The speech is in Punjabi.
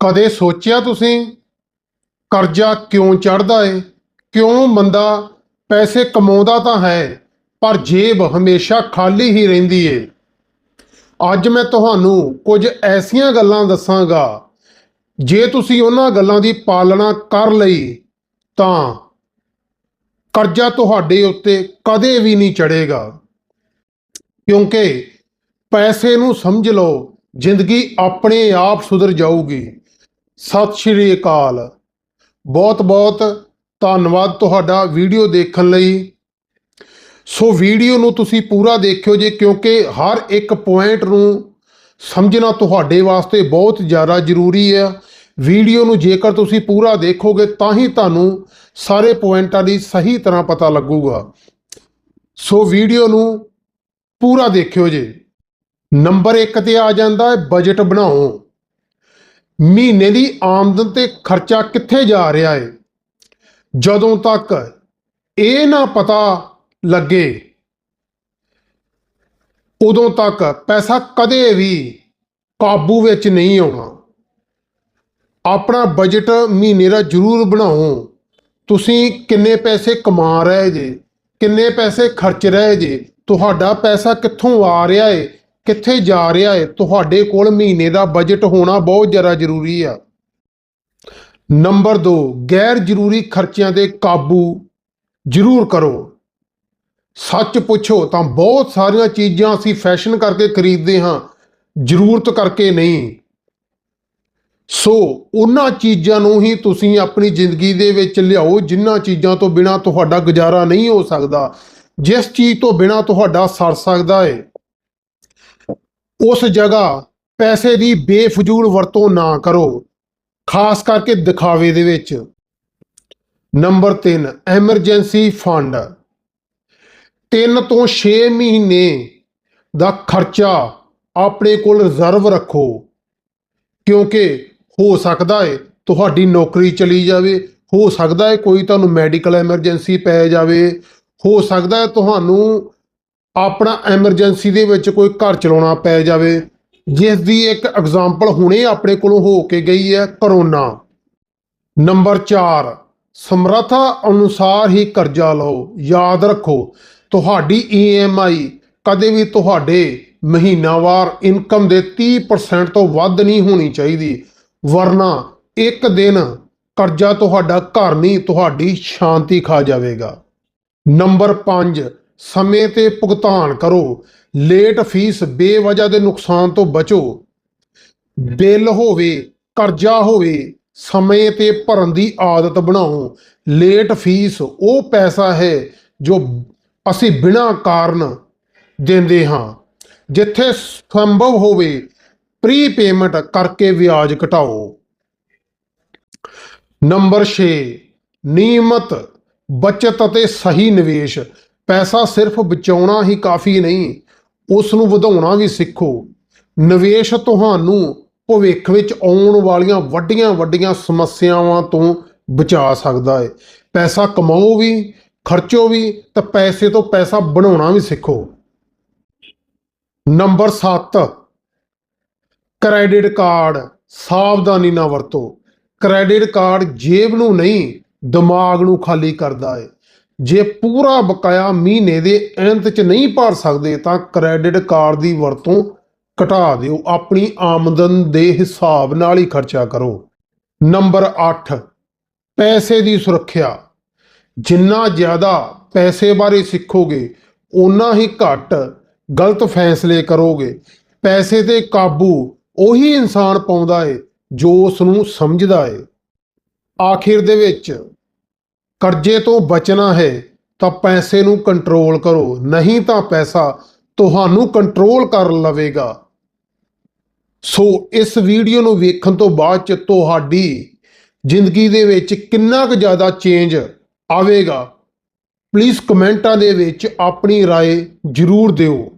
ਕਦੇ ਸੋਚਿਆ ਤੁਸੀਂ? ਕਰਜ਼ਾ ਕਿਉਂ ਚੜਦਾ ਏ? ਕਿਉਂ ਬੰਦਾ ਪੈਸੇ ਕਮਾਉਂਦਾ ਤਾਂ ਹੈ, ਪਰ ਜੇਬ ਹਮੇਸ਼ਾ ਖਾਲੀ ਹੀ ਰਹਿੰਦੀ ਏ। ਅੱਜ ਮੈਂ ਤੁਹਾਨੂੰ ਕੁਝ ਐਸੀਆਂ ਗੱਲਾਂ ਦੱਸਾਂਗਾ। ਜੇ ਤੁਸੀਂ ਉਹਨਾਂ ਗੱਲਾਂ ਦੀ ਪਾਲਣਾ ਕਰ ਲਈ, ਤਾਂ ਕਰਜ਼ਾ ਤੁਹਾਡੇ ਉੱਤੇ ਕਦੇ ਵੀ ਨਹੀਂ ਚੜੇਗਾ ਕਿਉਂਕਿ ਪੈਸੇ ਨੂੰ ਸਮਝ ਲਓ, ਜ਼ਿੰਦਗੀ ਆਪਣੇ ਆਪ ਸੁਧਰ ਜਾਊਗੀ। ਸਤਿ ਸ਼੍ਰੀ ਅਕਾਲ। ਬਹੁਤ ਬਹੁਤ ਧੰਨਵਾਦ ਤੁਹਾਡਾ ਵੀਡੀਓ ਦੇਖਣ ਲਈ। ਸੋ ਵੀਡੀਓ ਨੂੰ ਤੁਸੀਂ ਪੂਰਾ ਦੇਖਿਓ ਜੇ, ਕਿਉਂਕਿ ਹਰ ਇੱਕ ਪੁਆਇੰਟ ਨੂੰ ਸਮਝਣਾ ਤੁਹਾਡੇ ਵਾਸਤੇ ਬਹੁਤ ਜ਼ਿਆਦਾ ਜ਼ਰੂਰੀ ਹੈ ਵੀਡੀਓ ਨੂੰ ਜੇਕਰ ਤੁਸੀਂ ਪੂਰਾ ਦੇਖੋਗੇ, ਤਾਂ ਹੀ ਤੁਹਾਨੂੰ ਸਾਰੇ ਪੁਆਇੰਟਾਂ ਦੀ ਸਹੀ ਤਰ੍ਹਾਂ ਪਤਾ ਲੱਗੂਗਾ। ਸੋ ਵੀਡੀਓ ਨੂੰ ਪੂਰਾ ਦੇਖਿਓ ਜੇ। ਨੰਬਰ 1 ਤੇ ਆ ਜਾਂਦਾ ਹੈ ਬਜਟ ਬਣਾਓ। ਮਹੀਨੇ ਦੀ ਆਮਦਨ ਤੇ ਖਰਚਾ ਕਿੱਥੇ ਜਾ ਰਿਹਾ ਹੈ ਜਦੋਂ ਤੱਕ ਇਹ ਨਾ ਪਤਾ ਲੱਗੇ, ਉਦੋਂ ਤੱਕ ਪੈਸਾ ਕਦੇ ਵੀ ਕਾਬੂ ਵਿੱਚ ਨਹੀਂ ਆਉਣਾ। ਆਪਣਾ ਬਜਟ ਮਹੀਨੇ ਦਾ ਜ਼ਰੂਰ ਬਣਾਓ। ਤੁਸੀਂ ਕਿੰਨੇ ਪੈਸੇ ਕਮਾ ਰਹੇ ਜੇ, ਕਿੰਨੇ ਪੈਸੇ ਖਰਚ ਰਹੇ ਜੇ, ਤੁਹਾਡਾ ਪੈਸਾ ਕਿੱਥੋਂ ਆ ਰਿਹਾ ਹੈ ਕਿੱਥੇ ਜਾ ਰਿਹਾ ਹੈ ਤੁਹਾਡੇ ਕੋਲ ਮਹੀਨੇ ਦਾ ਬਜਟ ਹੋਣਾ ਬਹੁਤ ਜ਼ਿਆਦਾ ਜ਼ਰੂਰੀ ਆ। ਨੰਬਰ 2 ਗੈਰ ਜ਼ਰੂਰੀ ਖਰਚਿਆਂ ਦੇ ਕਾਬੂ ਜ਼ਰੂਰ ਕਰੋ। ਸੱਚ ਪੁੱਛੋ ਤਾਂ ਬਹੁਤ ਸਾਰੀਆਂ ਚੀਜ਼ਾਂ ਅਸੀਂ ਫੈਸ਼ਨ ਕਰਕੇ ਖਰੀਦਦੇ ਹਾਂ, ਜ਼ਰੂਰਤ ਕਰਕੇ ਨਹੀਂ। ਸੋ ਉਹਨਾਂ ਚੀਜ਼ਾਂ ਨੂੰ ਹੀ ਤੁਸੀਂ ਆਪਣੀ ਜ਼ਿੰਦਗੀ ਦੇ ਵਿੱਚ ਲਿਆਓ ਜਿਨ੍ਹਾਂ ਚੀਜ਼ਾਂ ਤੋਂ ਬਿਨਾ ਤੁਹਾਡਾ ਗੁਜ਼ਾਰਾ ਨਹੀਂ ਹੋ ਸਕਦਾ। ਜਿਸ ਚੀਜ਼ ਤੋਂ ਬਿਨਾ ਤੁਹਾਡਾ ਸਰ ਸਕਦਾ ਹੈ ਉਸ ਜਗ੍ਹਾ ਪੈਸੇ ਦੀ ਬੇਫਜ਼ੂਲ ਵਰਤੋਂ ਨਾ ਕਰੋ, ਖਾਸ ਕਰਕੇ ਦਿਖਾਵੇ ਦੇ ਵਿੱਚ। Number 3 emergency fund. 3 ਤੋਂ 6 ਮਹੀਨੇ ਦਾ ਖਰਚਾ ਆਪਣੇ ਕੋਲ ਰਿਜ਼ਰਵ ਰੱਖੋ, ਕਿਉਂਕਿ ਹੋ ਸਕਦਾ ਹੈ ਤੁਹਾਡੀ ਨੌਕਰੀ ਚਲੀ ਜਾਵੇ, ਹੋ ਸਕਦਾ ਹੈ ਕੋਈ ਤੁਹਾਨੂੰ ਮੈਡੀਕਲ ਐਮਰਜੈਂਸੀ ਪੈ ਜਾਵੇ, ਹੋ ਸਕਦਾ ਹੈ ਤੁਹਾਨੂੰ ਆਪਣਾ ਐਮਰਜੈਂਸੀ ਦੇ ਵਿੱਚ ਕੋਈ ਘਰ ਚਲਾਉਣਾ ਪੈ ਜਾਵੇ, ਜਿਸ ਦੀ ਇੱਕ ਐਗਜ਼ਾਮਪਲ ਹੁਣੇ ਆਪਣੇ ਕੋਲੋਂ ਹੋ ਕੇ ਗਈ ਹੈ ਕਰੋਨਾ ਨੰਬਰ 4 ਸਮਰੱਥਾ ਅਨੁਸਾਰ ਹੀ ਕਰਜ਼ਾ ਲਓ, ਯਾਦ ਰੱਖੋ, ਤੁਹਾਡੀ EMI ਕਦੇ ਵੀ ਤੁਹਾਡੇ ਮਹੀਨਾਵਾਰ ਇਨਕਮ ਦੇ 30% ਤੋਂ ਵੱਧ ਨਹੀਂ ਹੋਣੀ ਚਾਹੀਦੀ, ਵਰਨਾ ਇੱਕ ਦਿਨ ਕਰਜ਼ਾ ਤੁਹਾਡਾ ਘਰ ਨਹੀਂ, ਤੁਹਾਡੀ ਸ਼ਾਂਤੀ ਖਾ ਜਾਵੇਗਾ। ਨੰਬਰ 5 ਸਮੇਂ ਤੇ ਭੁਗਤਾਨ ਕਰੋ। ਲੇਟ ਫੀਸ ਬੇਵਜ੍ਹਾ ਦੇ ਨੁਕਸਾਨ ਤੋਂ ਬਚੋ। ਬਿੱਲ ਹੋਵੇ, ਕਰਜ਼ਾ ਹੋਵੇ, ਸਮੇਂ ਤੇ ਭਰਨ ਦੀ ਆਦਤ ਬਣਾਓ। ਲੇਟ ਫੀਸ ਉਹ ਪੈਸਾ ਹੈ ਜੋ ਅਸੀਂ ਬਿਨਾਂ ਕਾਰਨ ਦਿੰਦੇ ਹਾਂ, ਜਿੱਥੇ ਸੰਭਵ ਹੋਵੇ ਪ੍ਰੀ ਪੇਮੈਂਟ ਕਰਕੇ ਵਿਆਜ ਘਟਾਓ। ਨੰਬਰ 6 ਨਿਯਮਤ, ਬਚਤ ਅਤੇ ਸਹੀ ਨਿਵੇਸ਼। ਪੈਸਾ ਸਿਰਫ ਬਚਾਉਣਾ ਹੀ ਕਾਫੀ ਨਹੀਂ, ਉਸ ਨੂੰ ਵਧਾਉਣਾ ਵੀ ਸਿੱਖੋ। ਨਿਵੇਸ਼ ਤੁਹਾਨੂੰ ਭਵਿੱਖ ਵਿੱਚ ਆਉਣ ਵਾਲੀਆਂ ਵੱਡੀਆਂ ਵੱਡੀਆਂ ਸਮੱਸਿਆਵਾਂ ਤੋਂ ਬਚਾ ਸਕਦਾ ਹੈ। ਪੈਸਾ ਕਮਾਓ ਵੀ, ਖਰਚੋ ਵੀ, ਤਾਂ ਪੈਸੇ ਤੋਂ ਪੈਸਾ ਬਣਾਉਣਾ ਵੀ ਸਿੱਖੋ। ਨੰਬਰ 7 ਕ੍ਰੈਡਿਟ ਕਾਰਡ ਸਾਵਧਾਨੀ ਨਾਲ ਵਰਤੋ। ਕ੍ਰੈਡਿਟ ਕਾਰਡ ਜੇਬ ਨੂੰ ਨਹੀਂ, ਦਿਮਾਗ ਨੂੰ ਖਾਲੀ ਕਰਦਾ ਹੈ। ਜੇ ਪੂਰਾ ਬਕਾਇਆ ਮਹੀਨੇ ਦੇ ਅੰਤ 'ਚ ਨਹੀਂ ਭਰ ਸਕਦੇ, ਤਾਂ ਕ੍ਰੈਡਿਟ ਕਾਰਡ ਦੀ ਵਰਤੋਂ ਘਟਾ ਦਿਓ। ਆਪਣੀ ਆਮਦਨ ਦੇ ਹਿਸਾਬ ਨਾਲ ਹੀ ਖਰਚਾ ਕਰੋ। ਨੰਬਰ 8 ਪੈਸੇ ਦੀ ਸੁਰੱਖਿਆ। ਜਿੰਨਾ ਜ਼ਿਆਦਾ ਪੈਸੇ ਬਾਰੇ ਸਿੱਖੋਗੇ, ਓਨਾ ਹੀ ਘੱਟ ਗਲਤ ਫੈਸਲੇ ਕਰੋਗੇ। ਪੈਸੇ ਤੇ ਕਾਬੂ ਉਹੀ ਇਨਸਾਨ ਪਾਉਂਦਾ ਏ ਜੋ ਉਸ ਨੂੰ ਸਮਝਦਾ ਏ। ਆਖਿਰ ਦੇ ਵਿੱਚ ਕਰਜ਼ੇ ਤੋਂ ਬਚਣਾ ਹੈ ਤਾਂ ਪੈਸੇ ਨੂੰ ਕੰਟਰੋਲ ਕਰੋ ਨਹੀਂ ਤਾਂ ਪੈਸਾ ਤੁਹਾਨੂੰ ਕੰਟਰੋਲ ਕਰ ਲਵੇਗਾ ਸੋ ਇਸ ਵੀਡੀਓ ਨੂੰ ਵੇਖਣ ਤੋਂ ਬਾਅਦ ਚ ਤੁਹਾਡੀ ਜ਼ਿੰਦਗੀ ਦੇ ਵਿੱਚ ਕਿੰਨਾ ਕੁ ਜ਼ਿਆਦਾ ਚੇਂਜ ਆਵੇਗਾ ਪਲੀਜ਼ ਕਮੈਂਟਾਂ ਦੇ ਵਿੱਚ ਆਪਣੀ رائے ਜ਼ਰੂਰ ਦਿਓ